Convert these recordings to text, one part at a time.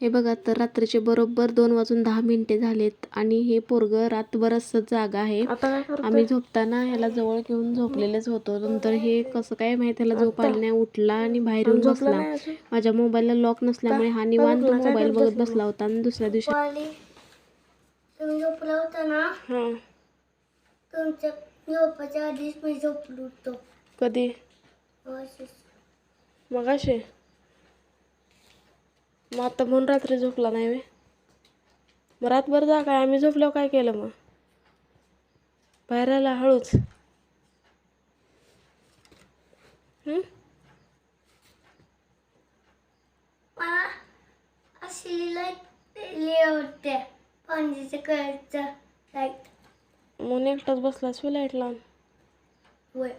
हे बघा तर रात्रीचे बरोबर दोन वाजून दहा मिनिटे झालेत आणि हे पोरगं रातभर असंच जागा आहे? आम्ही झोपताना ह्याला जवळ घेऊन झोपलेलेच होतो. नंतर हे कसं काय माहीत ह्याला झोप आली नाही उठला आणि बाहेर येऊन झोपला बसला? माझ्या मोबाईलला लॉक नसल्यामुळे हा निवांत मोबाईल बघत बसला होता आणि दुसऱ्या दिवशी झोपला होता ना? तुमच्या झोपाच्या आधीच मी झोपलो होतो. कधी. मग असे मग आता म्हणून रात्री झोपला नाही वे मग रातभर जा काय आम्ही झोपल्यावर काय केलं मग? बाहेर आला हळूच. असली लाइट म्हणून एकटाच बसलास लाइट लावून? होय.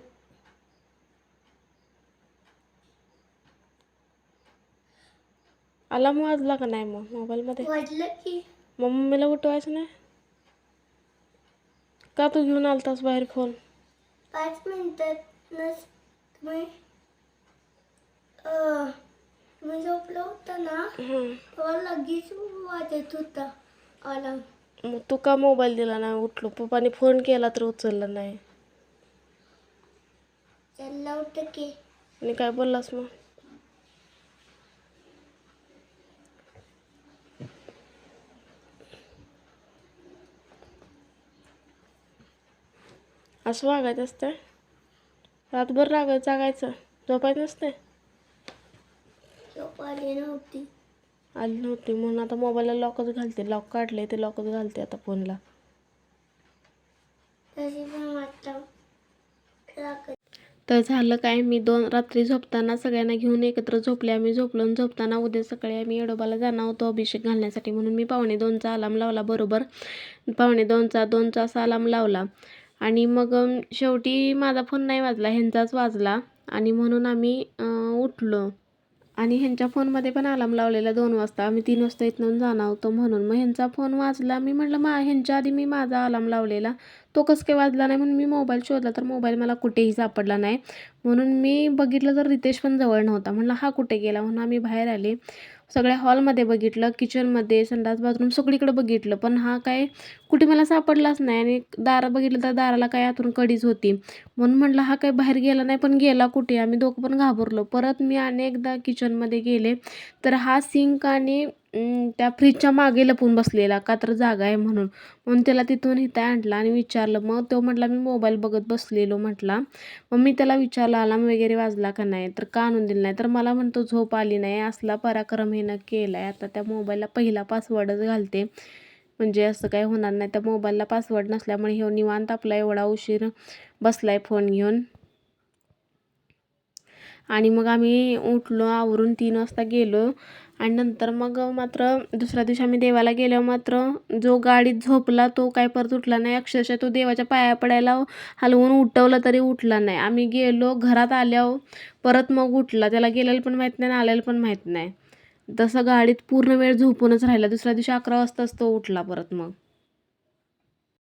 अलार्म वाजला का नाही मग मोबाईलमध्ये? वाजलं की. मग मम्मीला उठवायचं नाही? का तू घेऊन आलतास बाहेर फोन पाच मिनिटात नस तुम्ही अं, तुम्ही झोपला होता ना हं. तेव्हा लगेच वाजत होता अलार्म मग तू का मोबाईल दिला नाही? उठलो. पप्पाने फोन केला तर उचलला नाही. चालला होतं की. आणि काय बोललास मग? असं वागायचं असतं रातभर राग जागायचं. झोपायचं नसते आली नव्हती. आली नव्हती. म्हणून आता मोबाईलला लॉकच घालते. लॉक काढले ते लॉकच घालते आता फोनला तर झालं काय? मी दोन रात्री झोपताना सगळ्यांना घेऊन एकत्र झोपले. आम्ही झोपलो झोपताना उद्या सकाळी आम्ही येडोबाला जाणार होतो अभिषेक घालण्यासाठी. म्हणून मी पावणे दोनचा अलार्म लावला. बरोबर. पावणे दोनचा दोनचा असा अलार्म लावला. आणि मग शेवटी माझा फोन नाही वाजला ह्यांचाच वाजला. आणि म्हणून आम्ही उठलो. आणि ह्यांच्या फोनमध्ये पण अलाम लावलेला दोन वाजता. आम्ही तीन वाजता इथून जाणार होतो म्हणून. मग ह्यांचा फोन वाजला. मी म्हटलं मा ह्यांच्या आधी मी माझा अलाम लावलेला. तो कसं काय वाजला नाही? म्हणून मी मोबाईल शोधला तर मोबाईल मला कुठेही सापडला नाही. म्हणून मी बघितलं तर रितेश पण जवळ नव्हता. म्हटलं हा कुठे गेला? म्हणून आम्ही बाहेर आले. सगळ्या हॉलमध्ये बघितलं किचनमध्ये संडास बाथरूम सगळीकडे बघितलं. पण हा काय कुठे मला सापडलाच नाही आणि दारा बघितलं तर दाराला काय आतून कडीच होती. म्हणून म्हटलं हा काय बाहेर गेला नाही पण गेला कुठे? आम्ही दोघं पण घाबरलो. परत मी अनेकदा किचनमध्ये गेले. तर हा सिंक आणि त्या फ्रीजच्या मागे लपून बसलेला का तर जागा आहे म्हणून. म्हणून त्याला तिथून इथं आणला आणि विचारलं मग तो म्हटला मी मोबाईल बघत बसलेलो म्हटला. मग मी त्याला विचारलं अलाम वगैरे वाजला का नाही? तर का आणून दिलं नाही? तर मला म्हणतो झोप आली नाही असला पराक्रम हिनं केला आहे आता त्या मोबाईलला पहिला पासवर्डच घालते. म्हणजे असं काही होणार नाही. त्या मोबाईलला पासवर्ड नसल्यामुळे हे निवांत आपला एवढा उशीर बसलाय फोन घेऊन. आणि मग आम्ही उठलो आवरून तीन वाजता गेलो. आणि नंतर मग मात्र दुसऱ्या दिवशी आम्ही देवाला गेल्यावर मात्र जो गाडीत झोपला तो काय परत उठला नाही. अक्षरशः तो देवाच्या पाया पडायला हलवून उठवलं तरी उठला नाही. आम्ही गेलो घरात आल्यावर परत मग उठला. त्याला गेलेलं पण माहीत नाही आणि आलेलं पण माहीत नाही. तसं गाडीत पूर्ण वेळ झोपूनच राहिला. दुसऱ्या दिवशी अकरा वाजताच तो उठला परत मग.